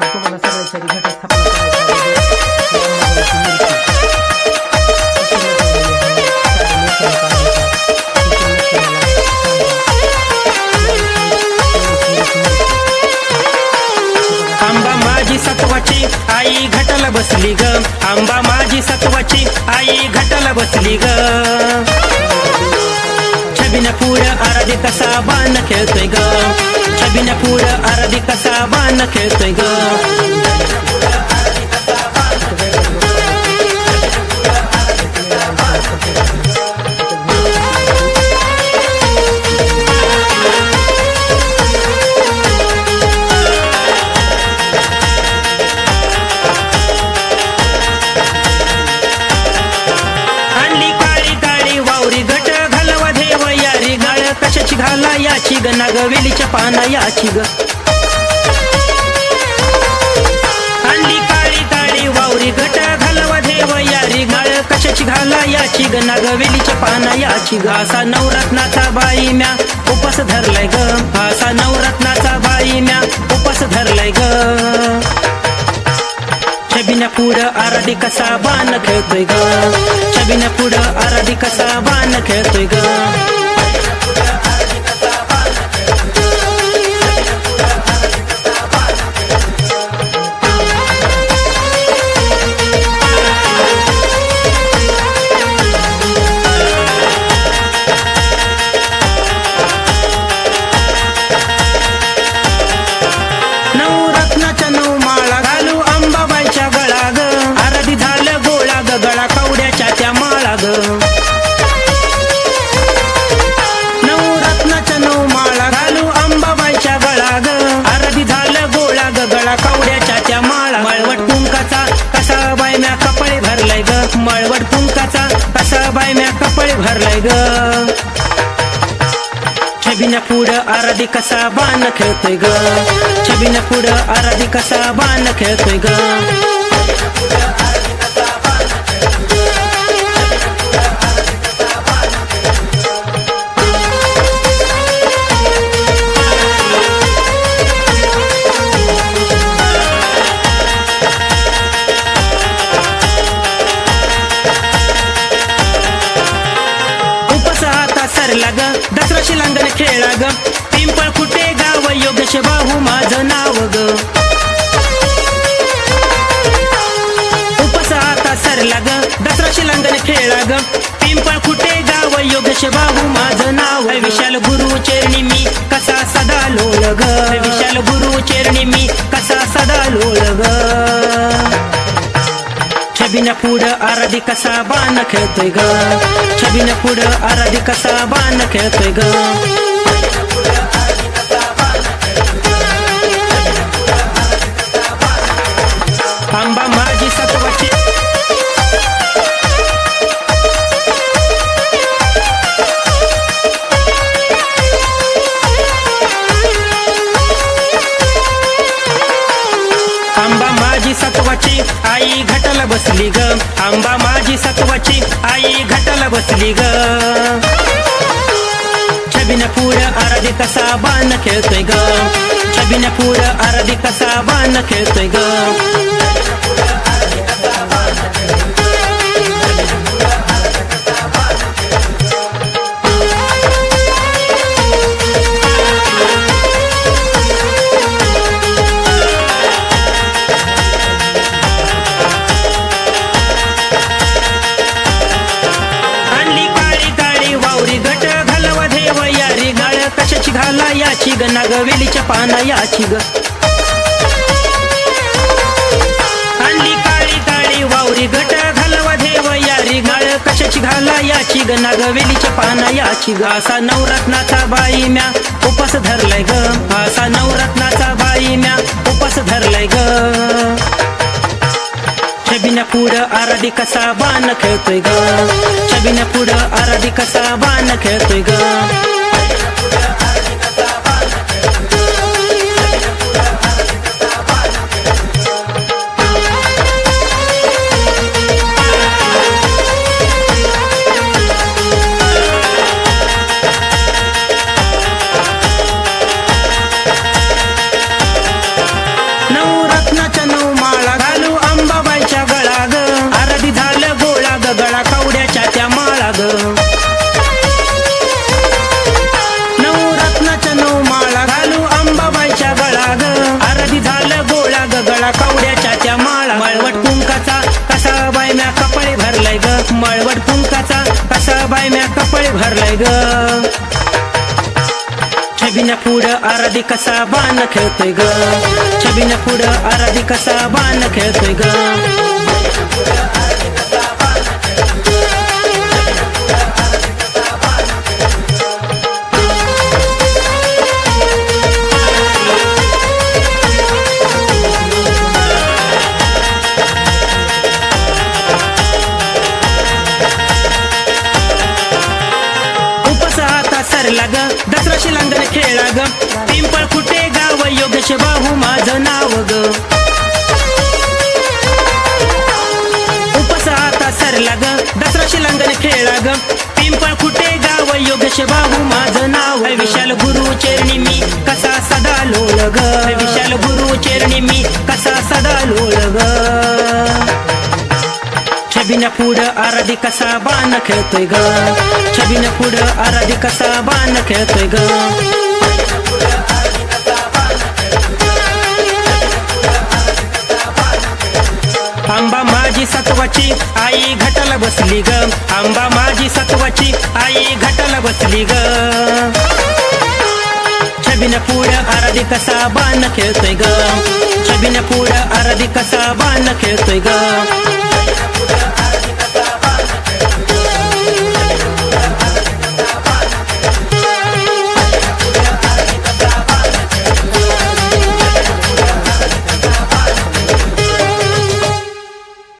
तुम्हाला घटस्थापना आंबा माझी सत्वाची आई घटला बसली ग. आंबा माझी सत्वाची आई घटला बसली ग. छबिन पूर आराधी कसा बाण खेळतोय ग. छबिन पुढं आराधी कसा बाण खेळतोय ग? याची ग नागवेलीच्या पाना याची ग. आणली काळी काळी वावरी घटा घालवा देव यारी गाळ कशाची घाला याची ग नागवेलीच्या पाना याची ग. असा नवरत्नाचा बाई म्या उपास धरलाय ग. असा नवरत्नाचा बाई म्या उपास धरलाय ग. छबिना पुढं आराधी कसा बाण खेळतोय ग. छबिना पुढं आराधी कसा बाण खेळतोय ग. आराधी कसा बाण खेळतोय ग? छबीन पुढं आराधी कसा बाण खेळतोय ग? सरला ग दसरा शिलांगण खेळा ग पिंपळ कुठे गाव योगेश बाहू माझं नाव ग. उपस आता सरला ग दसरा शिलांगण खेळा ग पिंपळ कुठे गाव योगेश बाहू माझं नाव विशाल गुरु चरणी मी कसा सदा लोळ ग विशाल गुरु चरणी मी कसा सदा लोळ ग छबिना पुढं आराधी कसा बाण खेळतोय ग? छबिना पुढं आराधी कसा बाण खेळतोय ग? माझी सत्वाची आई घटल बसली ग. आंबा माझी सत्वाची आई घटल बसली ग. छबिनपूर पुढं आराधी कसा बाण खेळतोय ग. छबिनपूर पुढं आराधी कसा बाण खेळतोय ग. पाना याची ग नागवेलीच्या पाना याची ग. आणली काळी काळी वावरी घट घालवा देव यारी गाळ कशाची घाला याची ग नागवेलीच्या पाना याची ग. असा नवरत्नाचा बाई म्या उपास धरलाय ग. असा नवरत्नाचा बाई म्या उपास धरलाय ग. छबिना पुढं आराधी कसा बाण खेळतोय ग. छबिना पुढं आराधी कसा बाण खेळतोय ग. फुंकाचा. कसा बाय म्या कपळे भरलाय ग. मळवट फुंकाचा. कसा बाय म्या कपळे भरलाय ग. छबिना पुढं आराधी कसा बाण खेळतोय ग. छबिना पुढं आराधी कसा बाण खेळतोय ग. ग पिंपळ कुठे गाव योगेश बाहू माझं नाव ग. उपस आता सरला ग. दसरा शिलांगण खेळला ग. पिंपळ कुठे गाव योगेश बाहू माझं नाव विशाल गुरु चरणी मी कसा सदा लोळ ग. विशाल गुरु चरणी मी कसा सदा लोळ ग. छबिन पुढं आराधी कसा बाण खेळतोय ग. छबिन पुढं आराधी कसा बाण खेळतोय ग. माझी सत्वाची आई घटल बसली ग. आंबा माझी सत्वाची आई घटल बसली ग. छबिना पुढं आराधी कसा बाण खेळतोय ग. छबिना पुढं आराधी कसा बाण खेळतोय ग.